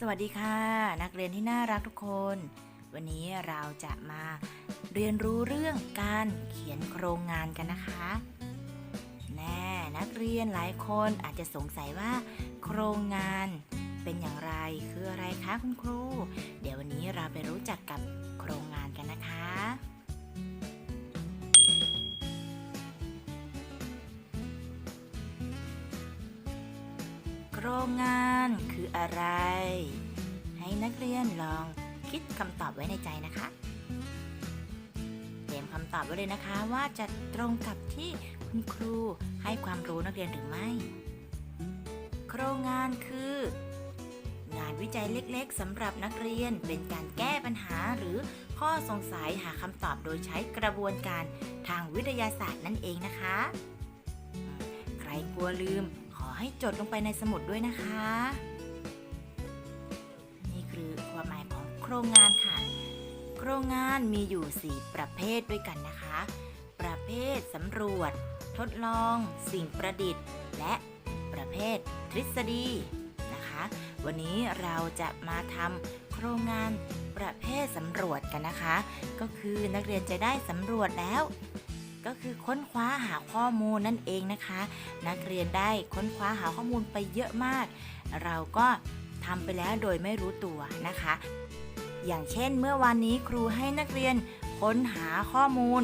สวัสดีค่ะ นักเรียนที่น่ารักทุกคน วันนี้เราจะมาเรียนรู้เรื่องการเขียนโครงงานกันนะคะ แน่นักเรียนหลายคนอาจจะสงสัยว่า โครงงานเป็นอย่างไรคืออะไรคะคุณครู เดี๋ยววันนี้เราไปรู้จักกับโครงงาน โครงงานคืออะไร ให้นักเรียนลองคิดคำตอบไว้ในใจนะคะ เตรียมคำตอบไว้เลยนะคะว่าจะตรงกับที่คุณครูให้ความรู้นักเรียนหรือไม่ โครงงานคือ งานวิจัยเล็กๆสำหรับนักเรียนเป็นการแก้ปัญหาหรือข้อสงสัยหาคำตอบโดยใช้กระบวนการทางวิทยาศาสตร์นั่นเองนะคะ ใครกลัวลืม ให้จดลงไปในสมุดด้วยนะคะ นี่คือความหมายของโครงงานค่ะ โครงงานมีอยู่ 4 ประเภทด้วยกันนะคะ ประเภทสำรวจ ทดลอง สิ่งประดิษฐ์ และประเภททฤษฎีนะคะ วันนี้เราจะมาทำโครงงานประเภทสำรวจกันนะคะ ก็คือนักเรียนจะได้สำรวจแล้ว ก็คือค้นคว้าหาข้อมูลนั่นเองนะคะ นักเรียนได้ค้นคว้าหาข้อมูลไปเยอะมาก เราก็ทำไปแล้วโดยไม่รู้ตัวนะคะ อย่างเช่นเมื่อวานนี้ครูให้นักเรียนค้นหาข้อมูล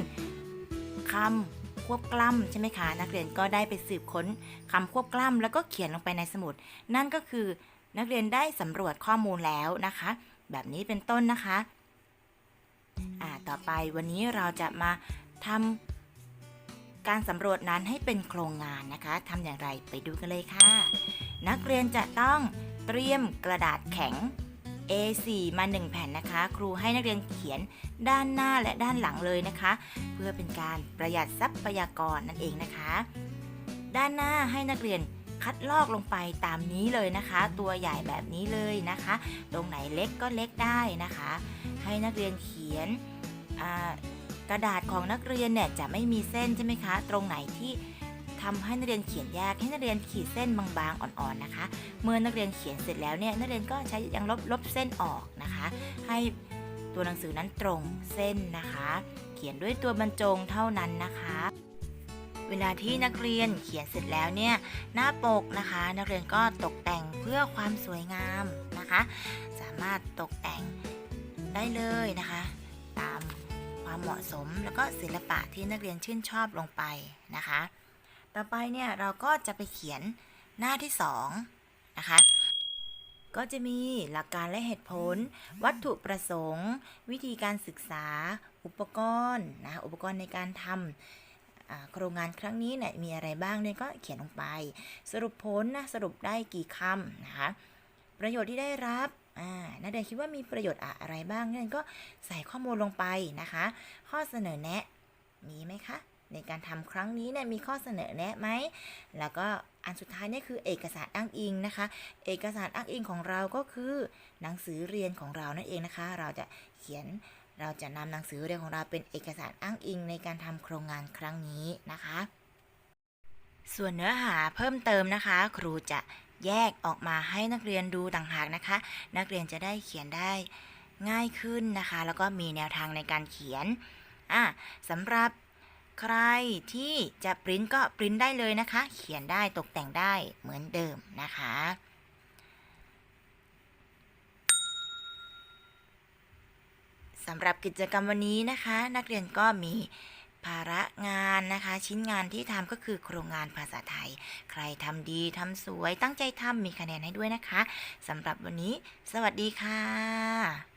คำควบกล้ำใช่ไหมคะ นักเรียนก็ได้ไปสืบค้นคำควบกล้ำแล้วก็เขียนลงไปในสมุด นั่นก็คือนักเรียนได้สำรวจข้อมูลแล้วนะคะ แบบนี้เป็นต้นนะคะ อ่าต่อไปวันนี้เราจะมาทำ การสำรวจนั้นให้เป็นโครงงานนะคะทำอย่างไรไปดูกันเลยค่ะ นักเรียนจะต้องเตรียมกระดาษแข็ง A4 มา 1 แผ่นนะคะ ครูให้นักเรียนเขียนด้านหน้าและด้านหลังเลยนะคะ เพื่อเป็นการประหยัดทรัพยากรนั่นเองนะคะ ด้านหน้าให้นักเรียนคัดลอกลงไปตามนี้เลยนะคะ ตัวใหญ่แบบนี้เลยนะคะ ตรงไหนเล็กก็เล็กได้นะคะ ให้นักเรียนเขียน กระดาษของนักเรียนเนี่ยจะไม่มีเส้นใช่ไหมคะ ตรงไหนที่ทำให้นักเรียนเขียนยากให้นักเรียนขีดเส้นบางๆอ่อนๆนะคะ เมื่อนักเรียนเขียนเสร็จแล้วเนี่ยนักเรียนก็ใช้ยางลบลบเส้นออกนะคะ ให้ตัวหนังสือนั้นตรงเส้นนะคะ เขียนด้วยตัวบรรจงเท่านั้นนะคะ เวลาที่นักเรียนเขียนเสร็จแล้วเนี่ยหน้าปกนะคะ นักเรียนก็ตกแต่งเพื่อความสวยงามนะคะ สามารถตกแต่งได้เลยนะคะ ความเหมาะสม แล้วก็ศิลปะที่นักเรียนชื่นชอบลงไปนะคะ ต่อไปเนี่ยเราก็จะไปเขียนหน้าที่สองนะคะก็จะมีหลักการและเหตุผล วัตถุประสงค์ วิธีการศึกษา อุปกรณ์นะอุปกรณ์ในการทำโครงงานครั้งนี้เนี่ยมีอะไรบ้างเนี่ยก็เขียนลงไป สรุปผลนะสรุปได้กี่คำนะคะประโยชน์ที่ได้รับ อ่านักเรียนคิดว่ามีประโยชน์อะไรบ้างนักเรียนก็ใส่ข้อมูลลงไปนะคะ ข้อเสนอแนะมีไหมคะ ในการทำครั้งนี้เนี่ยมีข้อเสนอแนะไหม แล้วก็อันสุดท้ายเนี่ยคือเอกสารอ้างอิงนะคะ เอกสารอ้างอิงของเราก็คือหนังสือเรียนของเรานั่นเองนะคะ เราจะเขียนเราจะนำหนังสือเรียนของเราเป็นเอกสารอ้างอิงในการทำโครงงานครั้งนี้นะคะ ส่วนเนื้อหาเพิ่มเติมนะคะ ครูจะ แยกออกมาให้นักเรียนดูต่างหากนะคะ นักเรียนจะได้เขียนได้ง่ายขึ้นนะคะ แล้วก็มีแนวทางในการเขียนอะสำหรับใครที่จะปริ้นก็ปริ้นได้เลยนะคะ เขียนได้ตกแต่งได้เหมือนเดิมนะคะสำหรับกิจกรรมวันนี้นะคะ นักเรียนก็มี ภาระงานนะคะ ชิ้นงานที่ทำก็คือโครงงานภาษาไทย ใครทำดีทำสวยตั้งใจทำมีคะแนนให้ด้วยนะคะสำหรับวันนี้ สวัสดีค่ะ